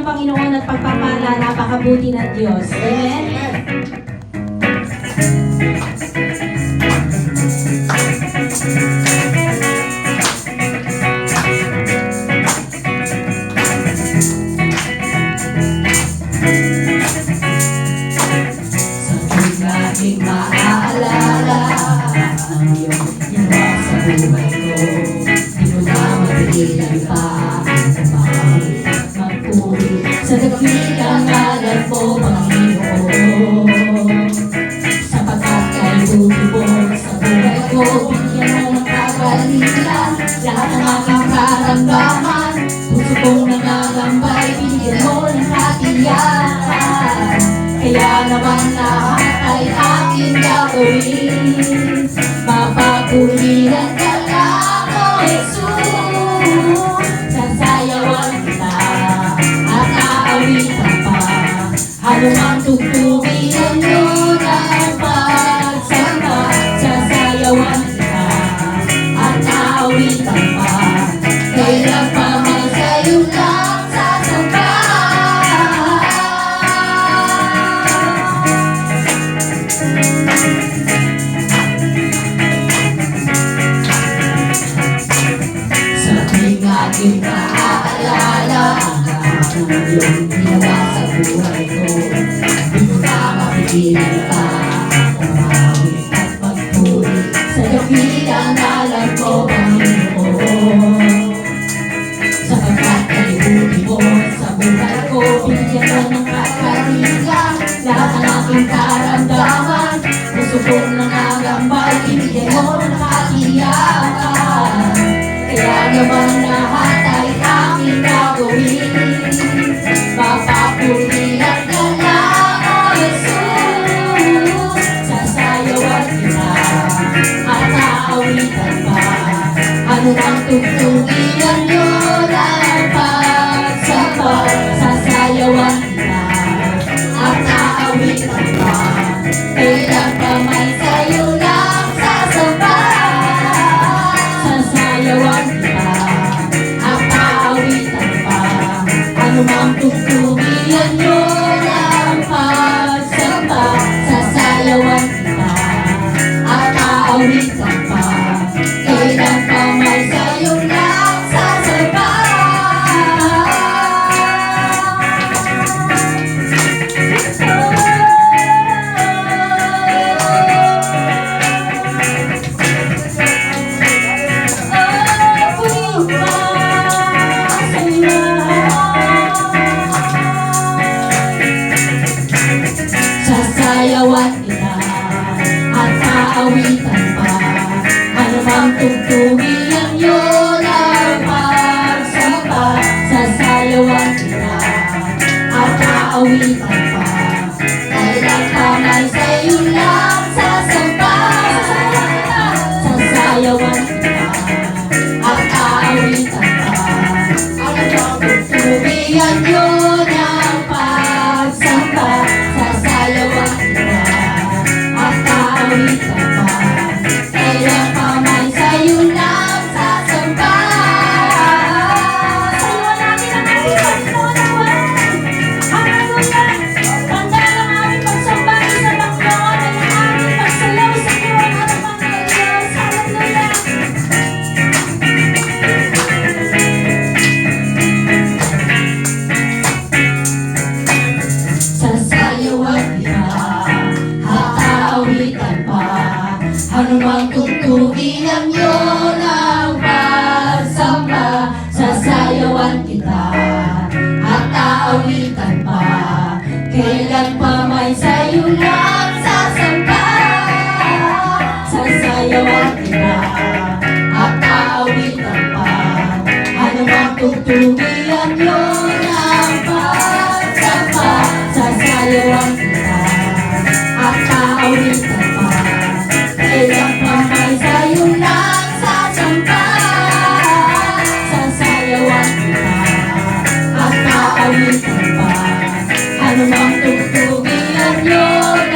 ng Panginoon at pagpapala, napakabuti ng Diyos. Amen? Sa dakilang ngalan mo, Panginoon. Sapagkat kay buti mo sa buhay mo ng kagalitan Lahat ng aking karamdaman Puso kong nangangambay Bigyan mo Kaya naman lahat ay aking gagawin naaalala Ang iyong ginawa sa buhay ko Di ko na mapigilan pa Umawi at magpuri Sa dakilang ngalan mo, Panginoon Sapagkat buti mo sa buhay ko Bigyan mo ng kakalilang Lahat ng aking karamdaman Puso kong nangangambay Bigyan mo ng katiyakan Kaya naman lahat tú. Ano mang tugtugian nyo ng pagsamba Sasayawan kita. At aawitan pa. Kailan pa may sa'yo lang sasamba? Sasayawan kita. At aawitan pa. Ano mang tugtugian nyo ng pagsamba Sasayawan kita Santo Jubilario.